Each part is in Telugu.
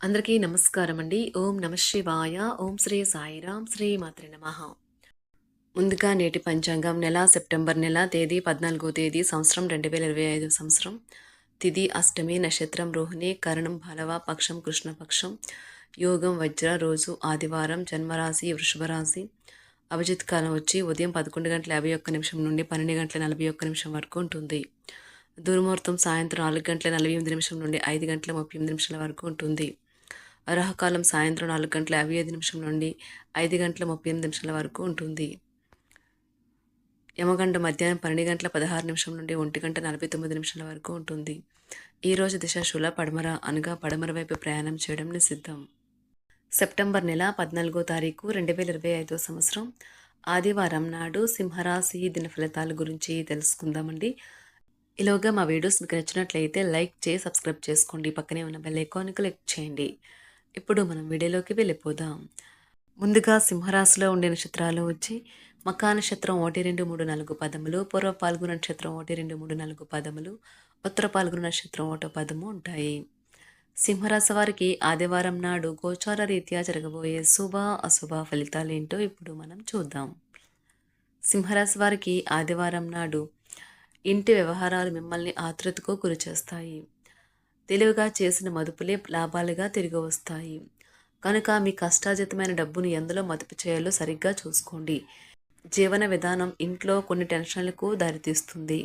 అందరికీ నమస్కారం అండి ఓం నమ శివాయ. ఓం శ్రీ సాయిరాం. శ్రీ మాత్రి నమ. ముందుగా నేటి పంచాంగం నెల సెప్టెంబర్ నెల తేదీ పద్నాలుగో తేదీ సంవత్సరం రెండు వేల ఇరవై ఐదు సంవత్సరం. తిది అష్టమి నక్షత్రం రోహిణి కరణం బలవ పక్షం కృష్ణపక్షం యోగం వజ్ర రోజు ఆదివారం జన్మరాశి వృషభరాశి. అభిజిత్ కాలం వచ్చి ఉదయం పదకొండు గంటల యాభై ఒక్క నిమిషం నుండి పన్నెండు గంటల నలభై ఒక్క నిమిషం వరకు ఉంటుంది. దుర్ముహూర్తం సాయంత్రం నాలుగు గంటల నలభై ఎనిమిది నిమిషం నుండి ఐదు గంటల ముప్పై ఎనిమిది నిమిషాల వరకు ఉంటుంది. అర్హకాలం సాయంత్రం నాలుగు గంటల యాభై ఐదు నిమిషం నుండి ఐదు గంటల ముప్పై ఎనిమిది నిమిషాల వరకు ఉంటుంది. యమగండ మధ్యాహ్నం పన్నెండు గంటల పదహారు నిమిషం నుండి ఒంటి గంట నలభై తొమ్మిది నిమిషాల వరకు ఉంటుంది. ఈరోజు దిశ శుల పడమర అనగా పడమర వైపు ప్రయాణం చేయడం నిషిద్ధం. సెప్టెంబర్ నెల పద్నాలుగో తారీఖు రెండు వేల ఇరవై ఐదో సంవత్సరం. ఆదివారం నాడు సింహరాశి దిన ఫలితాల గురించి తెలుసుకుందామండి. ఈలోగా మా వీడియోస్ మీకు నచ్చినట్లయితే లైక్ చేసి సబ్స్క్రైబ్ చేసుకోండి. పక్కనే ఉన్న బెల్ ఐకాన్ క్లిక్ చేయండి. ఇప్పుడు మనం వీడియోలోకి వెళ్ళిపోదాం. ముందుగా సింహరాశిలో ఉండే నక్షత్రాలు వచ్చి మకా నక్షత్రం ఒకటి రెండు మూడు నాలుగు పదములు పూర్వ పాల్గొన నక్షత్రం ఒకటి రెండు మూడు నాలుగు పదములు ఉత్తర పాల్గొన నక్షత్రం ఒకటో పదము ఉంటాయి. సింహరాశి వారికి ఆదివారం నాడు గోచార రీత్యా జరగబోయే శుభ అశుభ ఫలితాలు ఏంటో ఇప్పుడు మనం చూద్దాం. సింహరాశి వారికి ఆదివారం నాడు ఇంటి వ్యవహారాలు మిమ్మల్ని ఆతృతకు గురిచేస్తాయి. తెలివిగా చేసిన మదుపులే లాభాలుగా తిరిగి వస్తాయి కనుక మీ కష్టాజితమైన డబ్బును ఎందులో మదుపు చేయాలో సరిగ్గా చూసుకోండి. జీవన విధానం ఇంట్లో కొన్ని టెన్షన్లకు దారితీస్తుంది.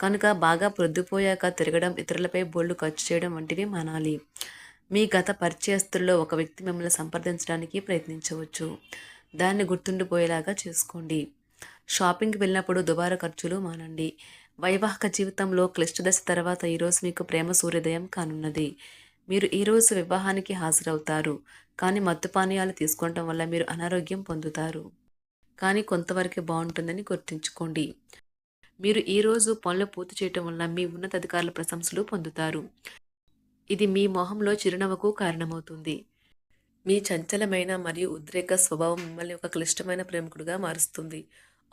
కనుక బాగా ప్రొద్దుపోయాక తిరగడం ఇతరులపై బోళ్ళు ఖర్చు చేయడం వంటివి మానాలి. మీ గత పరిచయస్తుల్లో ఒక వ్యక్తి మిమ్మల్ని సంప్రదించడానికి ప్రయత్నించవచ్చు. దాన్ని గుర్తుండిపోయేలాగా చేసుకోండి. షాపింగ్కి వెళ్ళినప్పుడు దుబారా ఖర్చులు మానండి. వైవాహిక జీవితంలో క్లిష్ట దశ తర్వాత ఈరోజు మీకు ప్రేమ సూర్యోదయం కానున్నది. మీరు ఈరోజు వివాహానికి హాజరవుతారు. కానీ మత్తు పానీయాలు తీసుకోవటం వల్ల మీరు అనారోగ్యం పొందుతారు. కానీ కొంతవరకే బాగుంటుందని గుర్తుంచుకోండి. మీరు ఈరోజు పనులు పూర్తి చేయటం వల్ల మీ ఉన్నతాధికారుల ప్రశంసలు పొందుతారు. ఇది మీ మొహంలో చిరునవ్వుకు కారణమవుతుంది. మీ చంచలమైన మరియు ఉద్రేక స్వభావం మిమ్మల్ని ఒక క్లిష్టమైన ప్రేమికుడిగా మారుస్తుంది.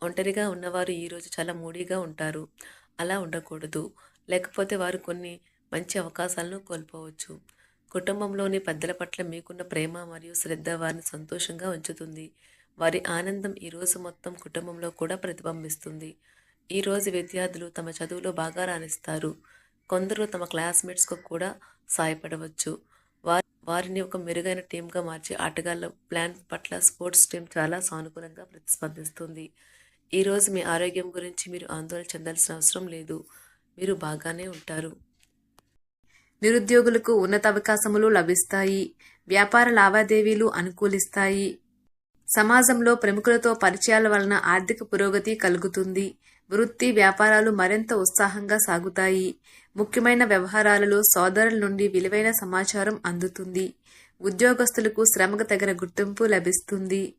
ఒంటరిగా ఉన్నవారు ఈరోజు చాలా మూడీగా ఉంటారు. అలా ఉండకూడదు. లేకపోతే వారు కొన్ని మంచి అవకాశాలను కోల్పోవచ్చు. కుటుంబంలోని పెద్దల పట్ల మీకున్న ప్రేమ మరియు శ్రద్ధ వారిని సంతోషంగా ఉంచుతుంది. వారి ఆనందం ఈరోజు మొత్తం కుటుంబంలో కూడా ప్రతిబింబిస్తుంది. ఈరోజు విద్యార్థులు తమ చదువులో బాగా రాణిస్తారు. కొందరు తమ క్లాస్మేట్స్కు కూడా సాయపడవచ్చు. వారి వారిని ఒక మెరుగైన టీంగా మార్చి ఆటగాళ్ళ ప్లాన్ పట్ల స్పోర్ట్స్ టీం చాలా సానుకూలంగా ప్రతిస్పందిస్తుంది. ఈరోజు మీ ఆరోగ్యం గురించి మీరు ఆందోళన చెందాల్సిన అవసరం లేదు. మీరు బాగానే ఉంటారు. నిరుద్యోగులకు ఉన్నత అవకాశములు లభిస్తాయి. వ్యాపార లావాదేవీలు అనుకూలిస్తాయి. సమాజంలో ప్రముఖులతో పరిచయాల వలన ఆర్థిక పురోగతి కలుగుతుంది. వృత్తి వ్యాపారాలు మరింత ఉత్సాహంగా సాగుతాయి. ముఖ్యమైన వ్యవహారాలలో సోదరుల నుండి విలువైన సమాచారం అందుతుంది. ఉద్యోగస్తులకు శ్రమకు తగిన గుర్తింపు లభిస్తుంది.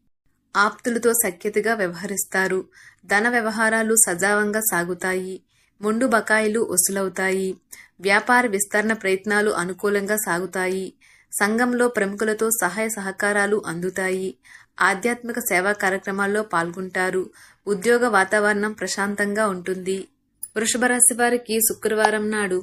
ఆప్తులతో సఖ్యతగా వ్యవహరిస్తారు. ధన వ్యవహారాలు సజావంగా సాగుతాయి. మొండు బకాయిలు వసూలవుతాయి. వ్యాపార విస్తరణ ప్రయత్నాలు అనుకూలంగా సాగుతాయి. సంఘంలో ప్రముఖులతో సహాయ సహకారాలు అందుతాయి. ఆధ్యాత్మిక సేవా కార్యక్రమాల్లో పాల్గొంటారు. ఉద్యోగ వాతావరణం ప్రశాంతంగా ఉంటుంది. వృషభ రాశి వారికి శుక్రవారం నాడు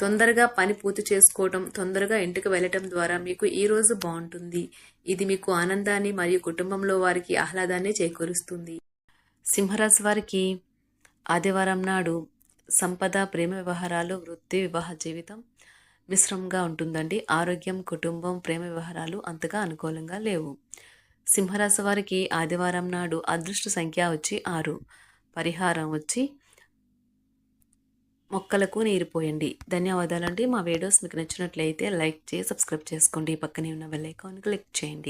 తొందరగా పని పూర్తి చేసుకోవటం తొందరగా ఇంటికి వెళ్ళటం ద్వారా మీకు ఈ రోజు బాగుంటుంది. ఇది మీకు ఆనందాన్ని మరియు కుటుంబంలో వారికి ఆహ్లాదాన్ని చేకూరుస్తుంది. సింహరాశి వారికి ఆదివారం నాడు సంపద ప్రేమ వ్యవహారాలు వృత్తి వివాహ జీవితం మిశ్రమంగా ఉంటుందండి. ఆరోగ్యం కుటుంబం ప్రేమ వ్యవహారాలు అంతగా అనుకూలంగా లేవు. సింహరాశి వారికి ఆదివారం నాడు అదృష్ట సంఖ్య వచ్చి ఆరు. పరిహారం వచ్చి మొక్కలకు నీరు పోయండి. ధన్యవాదాలండి. మా వీడియోస్ మీకు నచ్చినట్లయితే లైక్ చేసి సబ్స్క్రైబ్ చేసుకోండి. పక్కనే ఉన్న బెల్ ఐకాన్ క్లిక్ చేయండి.